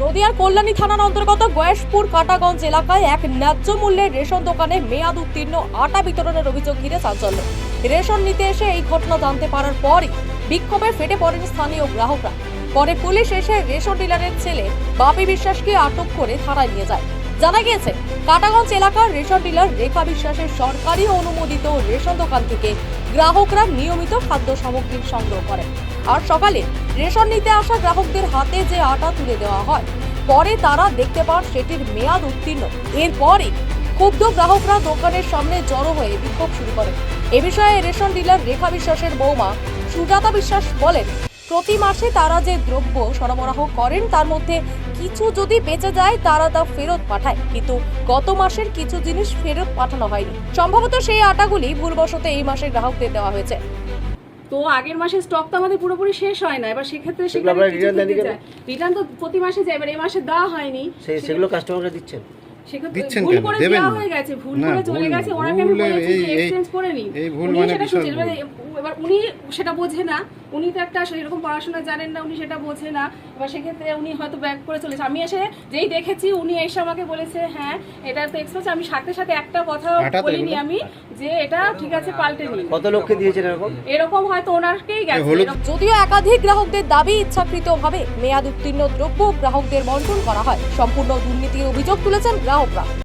নদিয়ার কল্যাণী থানার অন্তর্গত গয়েশপুর কাটাগঞ্জ এলাকায় এক ন্যায্য মূল্যের রেশন দোকানে মেয়াদ উত্তীর্ণ আটা বিতরণের অভিযোগ ঘিরে চাঞ্চল্য। রেশন নিতে এসে এই ঘটনা জানতে পারার পরই বিক্ষোভে ফেটে পড়েন স্থানীয় গ্রাহকরা। পরে পুলিশ এসে রেশন ডিলারের ছেলে বাপি বিশ্বাসকে আটক করে থানায় নিয়ে যায়। জানা গিয়েছে, কাটাগঞ্জ এলাকার রেশন ডিলার রেখা বিশ্বাসের সরকারি অনুমোদিত রেশন দোকান থেকে গ্রাহকরা নিয়মিত খাদ্য সামগ্রী সংগ্রহ করেন। আর সকালে রেশন নিতে আসা গ্রাহকদের হাতে যে আটা তুলে দেওয়া হয়, পরে তারা দেখতে পান সেটির মেয়াদ উত্তীর্ণ। এরপরে ক্ষুব্ধ গ্রাহকরা দোকানের সামনে জড়ো হয়ে বিক্ষোভ শুরু করেন। এ বিষয়ে রেশন ডিলার রেখা বিশ্বাসের বৌমা সুজাতা বিশ্বাস বলেন প্রতি মাসে তারা যে দ্রব্য সরবরাহ করেন তার মধ্যে কিছু যদি বেঁচে যায় তারা তা ফেরত পাঠায়। কিন্তু গত মাসের কিছু জিনিস ফেরত পাঠানো হয়নি। সম্ভবত সেই আটাগুলি ভুলবশত এই মাসে গ্রাহকদের দেওয়া হয়েছে। তো আগের মাসের স্টক তো আমাদের পুরোপুরি শেষ হয় না। এবার সেক্ষেত্রে সেগুলো? রিটার্ন তো প্রতি মাসে যায় এবার এই মাসে দেওয়া হয়নি। সেই সেগুলো কাস্টমারকে দিচ্ছেন। দিচ্ছেন ভুল কেন? করে দেবেন না। গেছে ভুল না, করে চলে গেছে। ওনাকে আমি বলেছি এক্সচেঞ্জ করে নিন। এই ভুল মানে। এবার উনি সেটা বোঝে না। উনি তো একটা এরকম পড়াশোনা জানেন না উনি সেটা বোঝে না। এবার সেক্ষেত্রে উনি হয়তো ব্যাক করে চলেছে আমি এসে যেই দেখেছি উনি এসে আমাকে বলেছে হ্যাঁ এটা তো এক্সপ্রেস আমি সাথে সাথে একটা কথা বলিনি আমি যে এটা ঠিক আছে পাল্টে নিন কত লোককে দিয়েছেন এরকম? এরকম হয়তো ওনারকেই গেছে। যদিও একাধিক গ্রাহকদের দাবি ইচ্ছাকৃতভাবে মেয়াদ উত্তীর্ণ দ্রব্য গ্রাহকদের বন্টন করা হয়। সম্পূর্ণ দুর্নীতির অভিযোগ তুলেছেন গ্রাহকরা।